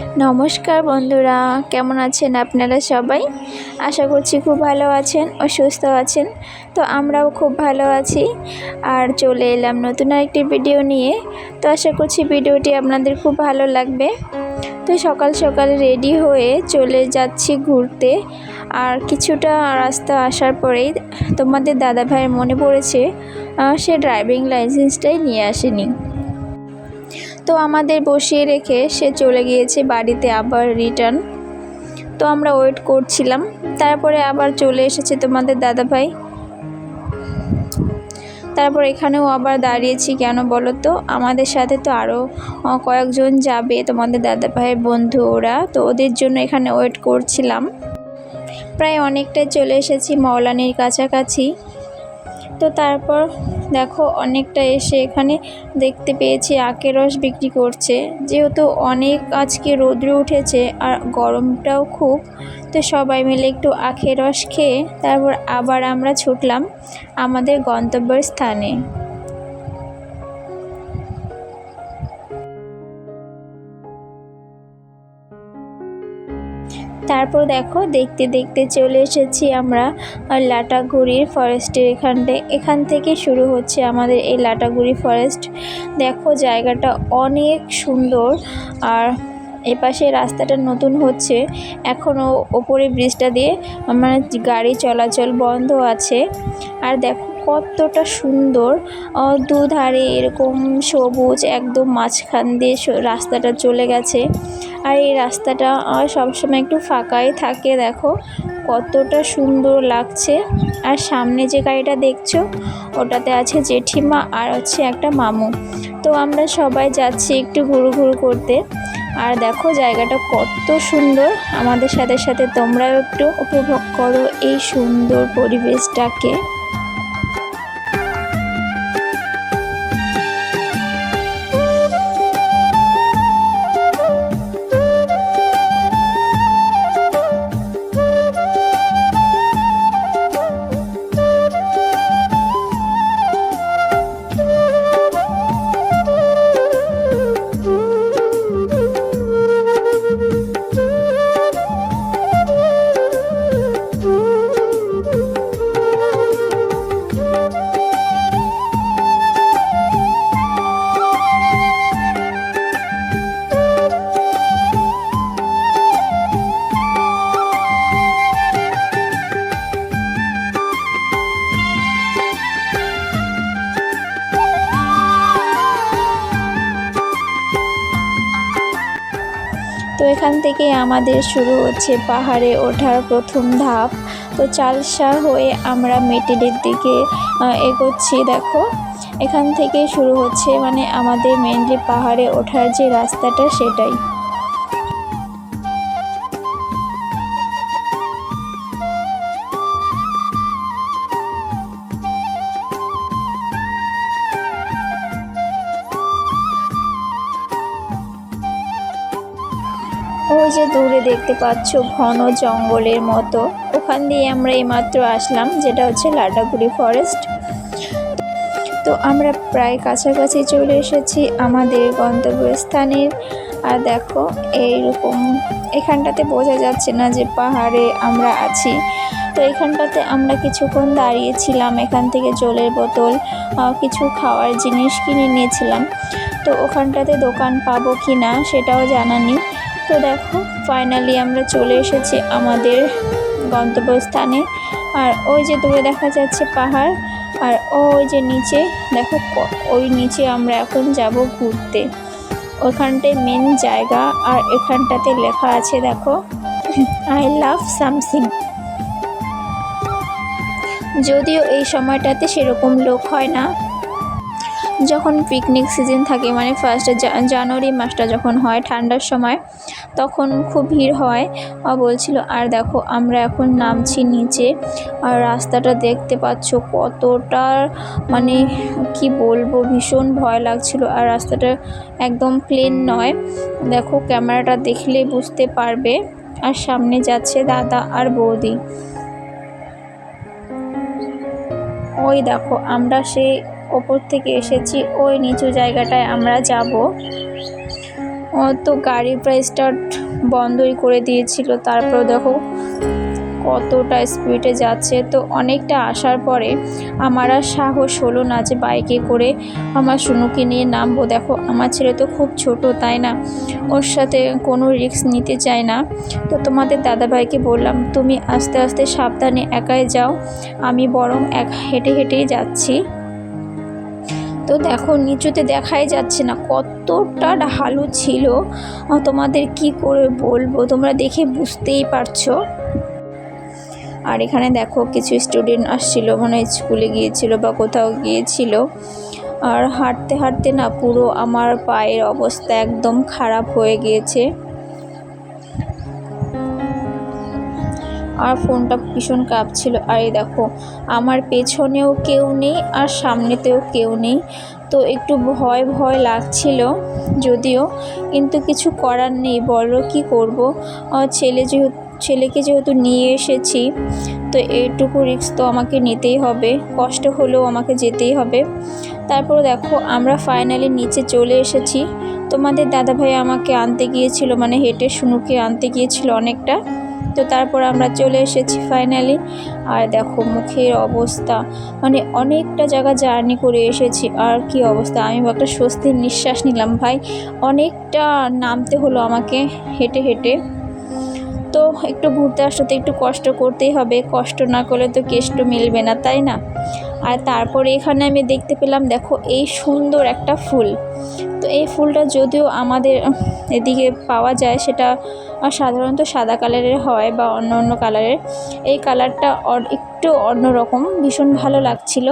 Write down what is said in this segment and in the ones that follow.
নমস্কার বন্ধুরা, কেমন আছেন আপনারা সবাই? আশা করছি খুব ভালো আছেন ও সুস্থ আছেন। তো আমরাও খুব ভালো আছি। আর চলে এলাম নতুন আরেকটি ভিডিও নিয়ে। তো আশা করছি ভিডিওটি আপনাদের খুব ভালো লাগবে। তো সকাল সকাল রেডি হয়ে চলে যাচ্ছি ঘুরতে। আর কিছুটা রাস্তা আসার পরেই তোমাদের দাদা ভাইয়ের মনে পড়েছে সে ড্রাইভিং লাইসেন্সটাই নিয়ে আসেনি। তো আমাদের বসিয়ে রেখে সে চলে গিয়েছে বাড়িতে আবার রিটার্ন। তো আমরা ওয়েট করছিলাম, তারপরে আবার চলে এসেছে তোমাদের দাদাভাই। তারপর এখানেও আবার দাঁড়িয়েছি, কেন বলো তো? আমাদের সাথে তো আরও কয়েকজন যাবে তোমাদের দাদাভাইয়ের বন্ধু ওরা, তো ওদের জন্য এখানে ওয়েট করছিলাম। প্রায় অনেকটাই চলে এসেছি মৌলানির কাছাকাছি। তো তারপর দেখো অনেকটা এসে এখানে দেখতে পেয়েছি আখের রস বিক্রি করছে। যেহেতু অনেক আজকে রোদ্রে উঠেছে আর গরমটাও খুব, তো সবাই মিলে একটু আখের রস খেয়ে তারপর আবার আমরা ছুটলাম আমাদের গন্তব্যের স্থানে। তারপর দেখো দেখতে দেখতে চলে এসেছি আমরা লাটাগুড়ির ফরেস্টের এখানটায়। এখান থেকে শুরু হচ্ছে আমাদের এই লাটাগুড়ি ফরেস্ট। দেখো জায়গাটা অনেক সুন্দর আর এপাশে রাস্তাটা নতুন হচ্ছে। এখনও ওপরে ব্রিজটা দিয়ে মানে গাড়ি চলাচল বন্ধ আছে। আর দেখো কতটা সুন্দর দুধারে এরকম সবুজ একদম মাঝখান দিয়ে রাস্তাটা চলে গেছে। আর এই রাস্তাটা সবসময় একটু ফাঁকাই থাকে, দেখো। কতটা সুন্দর লাগছে। আর সামনে যে গাড়িটা দেখছ, ওটাতে আছে জেঠিমা আর হচ্ছে একটা মামু। তো আমরা সবাই যাচ্ছি একটু ঘুরু ঘুরু করতে। আর দেখো জায়গাটা কত সুন্দর। আমাদের সাথে সাথে তোমরাও একটু উপভোগ করো এই সুন্দর পরিবেশটাকে। এখান থেকে আমাদের শুরু হচ্ছে পাহাড়ে ওঠার প্রথম ধাপ। তো চালসা হয়ে আমরা মেটেলের দিকে এগোচ্ছি, দেখো। এখান থেকে শুরু হচ্ছে মানে আমাদের মেনলি পাহাড়ে ওঠার যে রাস্তাটা সেটাই। ওই যে দূরে দেখতে পাচ্ছ ঘন জঙ্গলের মতো। ওখান দিয়ে আমরা এইমাত্র আসলাম, যেটা হচ্ছে লাটাগুড়ি ফরেস্ট তো আমরা প্রায় কাছাকাছি চলে এসেছি আমাদের গন্তব্যস্থানের। আর দেখো, এইরকম এখানটাতে বোঝা যাচ্ছে না যে পাহাড়ে আমরা আছি। তো এখানটাতে আমরা কিছুক্ষণ দাঁড়িয়েছিলাম, এখান থেকে জলের বোতল কিছু খাওয়ার জিনিস কিনে নিয়েছিলাম। তো ওখানটাতে দোকান পাবো কি না সেটাও জানা নেই। তো দেখো ফাইনালি আমরা চলে এসেছি আমাদের গন্তব্যস্থানে। আর ওই যে দূরে দেখা যাচ্ছে পাহাড়, আর ওই যে নিচে দেখো ওই নিচে আমরা এখন যাব ঘুরতে। ওখানটায় মেন জায়গা, আর এখানটাতে লেখা আছে দেখো আই লাভ সামথিং যদিও এই সময়টাতে সেরকম লোক হয় না যখন পিকনিক সিজন থাকে মানে ফার্স্ট জানুয়ারি মাসটা যখন হয় ঠান্ডার সময়, তখন খুব ভিড় হয়। বলছিল, আর দেখো, আমরা এখন নামছি নিচে, আর রাস্তাটা দেখতে পাচ্ছ কতটা মানে কি বলব, ভীষণ ভয় লাগছিল। আর রাস্তাটা একদম প্লেন নয়। দেখো ক্যামেরাটা দেখলে বুঝতে পারবে। আর সামনে যাচ্ছে দাদা আর বৌদি। ওই দেখো, আমরা সেই ওপর থেকে এসেছি, ওই নিচু জায়গাটায় আমরা যাব। তো গাড়ি প্রায় স্টার্ট বন্ধই করে দিয়েছিল তারপর দেখো কতটা স্পিডে যাচ্ছে। তো অনেকটা আসার পরে আমার আর সাহস হলো না যে বাইকে করে আমার সুনুকে নিয়ে নামবো। দেখো, আমার ছেলে তো খুব ছোট, তাই না? ওর সাথে কোনো রিস্ক নিতে চায় না। তো তোমাদের দাদাভাইকে বললাম, তুমি আস্তে আস্তে সাবধানে একাই যাও। আমি বরং এক, হেঁটে, হেঁটেই যাচ্ছি। তো দেখো, নিচুতে দেখাই যাচ্ছে না কতটা ঢালু ছিল। তোমাদের কি করে বলব? তোমরা দেখে বুঝতেই পারছ। আর এখানে দেখো, কিছু স্টুডেন্ট আসছিল মানে স্কুলে গিয়েছিল বা কোথাও গিয়েছিল। আর হাঁটতে হাঁটতে না পুরো আমার পায়ের অবস্থা একদম খারাপ হয়ে গিয়েছে। আর ফোনটা ভীষণ কাঁপছিল। আর এই দেখো, আমার পেছনেও কেউ নেই আর সামনেতেও কেউ নেই। তো একটু ভয় ভয় লাগছিল যদিও, কিন্তু কিছু করার নেই। বলো কি করব? ছেলে যেহেতু ছেলেকে যেহেতু নিয়ে এসেছি, তো এইটুকু রিস্ক তো আমাকে নিতেই হবে। কষ্ট হলেও আমাকে যেতেই হবে। তারপর দেখো, আমরা ফাইনালি নিচে চলে এসেছি। তোমাদের দাদাভাই আমাকে আনতে গিয়েছিল মানে হেঁটে শুনুকে আনতে গিয়েছিল অনেকটা। তো তারপর আমরা চলে এসেছি ফাইনালি আর দেখো মুখের অবস্থা মানে অনেকটা জায়গা জার্নি করে এসেছি। আর কি অবস্থা? আমি একটা স্বস্তির নিঃশ্বাস নিলাম, ভাই। অনেকটা নামতে হলো আমাকে হেঁটে হেঁটে। তো একটু ঘুরতে আসতে তো একটু কষ্ট করতেই হবে। কষ্ট না করলে তো কেষ্ট মিলবে না, তাই না? আর তারপরে এখানে আমি দেখতে পেলাম, দেখো এই সুন্দর একটা ফুল। তো এই ফুলটা যদিও আমাদের এদিকে পাওয়া যায়, সেটা সাধারণত সাদা কালারের হয় বা অন্য অন্য কালারের। এই কালারটা একটু অন্যরকম ভীষণ ভালো লাগছিল।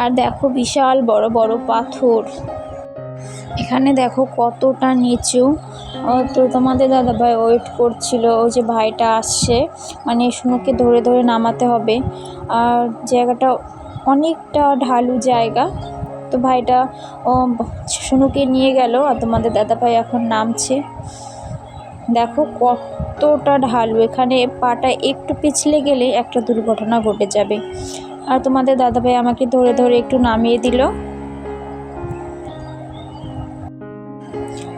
আর দেখো বিশাল বড় বড় পাথর। এখানে দেখো কতটা নিচু। তো তোমাদের দাদাভাই ওয়েট করছিল ওই যে ভাইটা আসছে মানে শুনুকে ধরে ধরে নামাতে হবে। আর জায়গাটা অনেকটা ঢালু জায়গা। তো ভাইটা, ও শুনুকে নিয়ে গেল, আর তোমাদের দাদাভাই এখন নামছে। দেখো কতটা ঢালু, এখানে পাটা একটু পিছলে গেলে একটা দুর্ঘটনা ঘটে যাবে। আর তোমাদের দাদাভাই আমাকে ধরে ধরে একটু নামিয়ে দিল।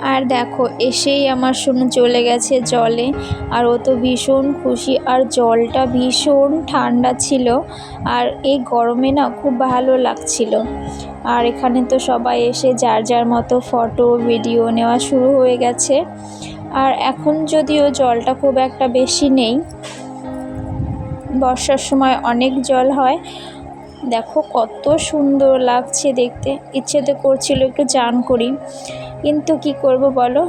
আর দেখো, এসেই আমার শুনে চলে গেছে জলে। আর ও তো ভীষণ খুশি। আর জলটা ভীষণ ঠান্ডা ছিল। আর এই গরমে না খুব ভালো লাগছিল। আর এখানে তো সবাই এসে যার যার মতো ফটো, ভিডিও নেওয়া শুরু হয়ে গেছে। আর এখন যদিও জলটা খুব একটা বেশি নেই, বর্ষার সময় অনেক জল হয়। দেখো কত সুন্দর লাগছে দেখতে। ইচ্ছে তো করছিল একটু চান করি। কিন্তু কি করব বলো?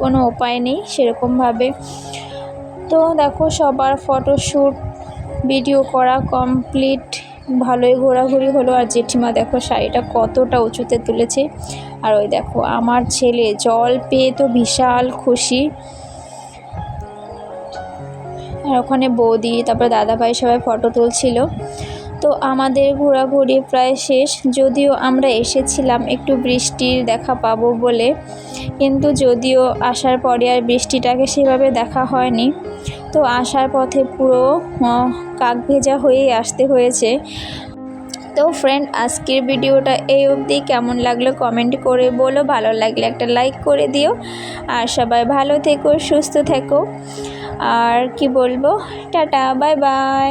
কোনো উপায় নেই সেরকমভাবে। তো দেখো সবার ফটোশ্যুট ভিডিও করা কমপ্লিট ভালোই ঘোরাঘুরি হলো। আর জেঠিমা দেখো শাড়িটা কতটা উঁচুতে তুলেছে। আর ওই দেখো আমার ছেলে, জল পেয়ে তো বিশাল খুশি। আর ওখানে বৌদি, তারপরে দাদাভাই সবাই ফটো তুলছিল। তো আমাদের ঘোরাঘুরি প্রায় শেষ। যদিও আমরা এসেছিলাম একটু বৃষ্টির দেখা পাবো বলে। কিন্তু যদিও আসার পরে আর বৃষ্টিটাকে সেভাবে দেখা হয়নি। তো আসার পথে পুরো কাক ভেজা হয়েই আসতে হয়েছে। তো ফ্রেন্ড আজকের ভিডিওটা এই অবধি। কেমন লাগল কমেন্ট করে বলো। ভালো লাগলে একটা লাইক করে দিও। আর সবাই ভালো থেকো, সুস্থ থেকো। আর কি বলব? Tata bye bye